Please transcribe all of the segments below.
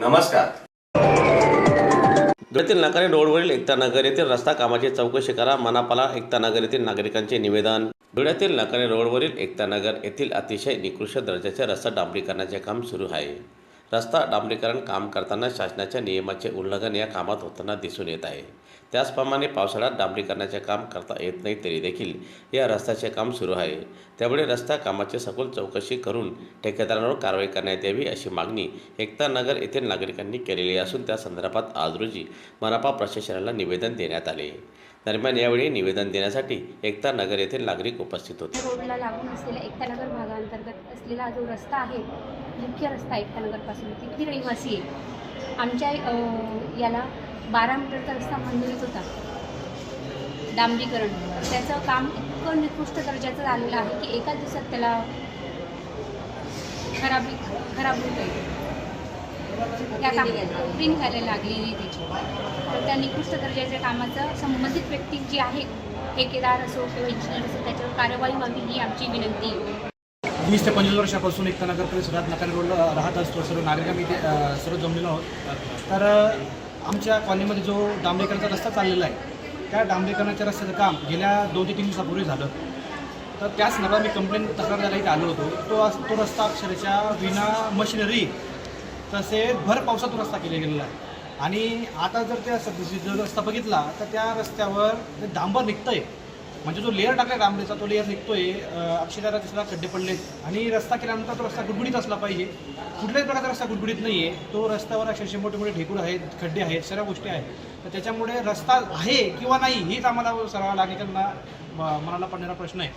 नमस्कार. धुळ्यातील नकारे रोडवरील एकता नगर येथील रस्ता कामाची चौकशी करा. मनापाला एकता नगर येथील नागरिकांचे निवेदन. धुळ्यातील नकारे रोडवरील एकता नगर येथील अतिशय निकृष्ट दर्जाचे रस्ता डांबरीकरणाचे काम सुरू आहे. रस्ता डांबरीकरण काम करताना शासनाच्या नियमाचे उल्लंघन या कामात होताना दिसून येत आहे. त्याचप्रमाणे पावसाळ्यात डांबरीकरणाचे काम करता येत नाही तरी देखील या रस्त्याचे काम सुरू आहे. त्यामुळे रस्ता कामाची सखोल चौकशी करून ठेकेदारांवर कारवाई करण्यात यावी अशी मागणी एकता नगर येथील नागरिकांनी केलेली असून त्या संदर्भात आज रोजी मनपा प्रशासनाला निवेदन देण्यात आले. दरम्यान यावेळी निवेदन देण्यासाठी एकता नगर येथील नागरिक उपस्थित होते. रोडला लागून असलेला एकतानगर भागांतर्गत असलेला जो रस्ता आहे मुख्य रस्ता एकतानगरपासून तिथली रहिवासी आहे. आमच्या याला बारा मीटरचा रस्ता मंजुरीत होता. डांबरीकरण. त्याचं काम इतकं निकृष्ट दर्जाचं झालेलं आहे की एका दिवसात त्याला खराबी खराब होत आहे त्या कामात प्रिंट करायला लागलेली त्याची तर त्या निकृष्ट दर्जाच्या कामाचं संबंधित व्यक्ती जी आहे ठेकेदार असो किंवा इंजिनियर असो त्याच्यावर कार्यवाही व्हावी ही आमची विनंती. वीस ते पंचवीस वर्षापासून एकता नगर परिसरात नकार रोड राहत असतो सर्व नागरिक आम्ही सर्व जमलेलो आहोत. तर आमच्या कॉलनीमध्ये जो डांबरीकरणाचा रस्ता चाललेला आहे त्या डांबरीकरणाच्या रस्त्याचं काम गेल्या दोन ते तीन दिवसापूर्वी झालं. तर त्याच संदर्भात मी कंप्लेंट तक्रार द्यायला इथे आलो होतो. तो अस- तो रस्ता अक्षरशः विना मशिनरी तसे भर पावसात रस्ता केला गेलेला आहे. आणि आता जर त्या स- जो रस्ता बघितला तर त्या रस्त्यावर ते डांबर निघतंय म्हणजे जो लेअर टाकला डांबरेचा तो लेअर निघतोय अं, अक्षरशः त्याला खड्डे पडलेत. आणि रस्ता केल्यानंतर तो रस्ता गुडगुडीत असला पाहिजे. कुठल्याही प्रकारचा रस्ता गुडगुडीत नाही आहे तो रस्त्यावर अक्षरशः मोठे मोठे ढेकूर आहेत खड्डे आहेत सर्व गोष्टी आहेत. तर त्याच्यामुळे रस्ता आहे किंवा नाही हेच आम्हाला सर्व नागरिकांना म- मनाला पडणारा प्रश्न आहे.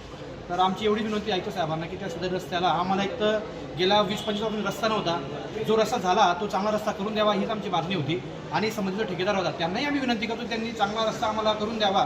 तर आमची एवढी विनंती ऐकतो साहेबांना की त्या सदर रस्त्याला आम्हाला एक तर गेला वीस पंचवीस वर्ष रस्ता नव्हता. जो रस्ता झाला तो चांगला रस्ता करून द्यावा हीच आमची मागणी होती. आणि संबंधित ठेकेदार होता. त्यांनाही आम्ही विनंती करतो त्यांनी चांगला रस्ता आम्हाला करून द्यावा.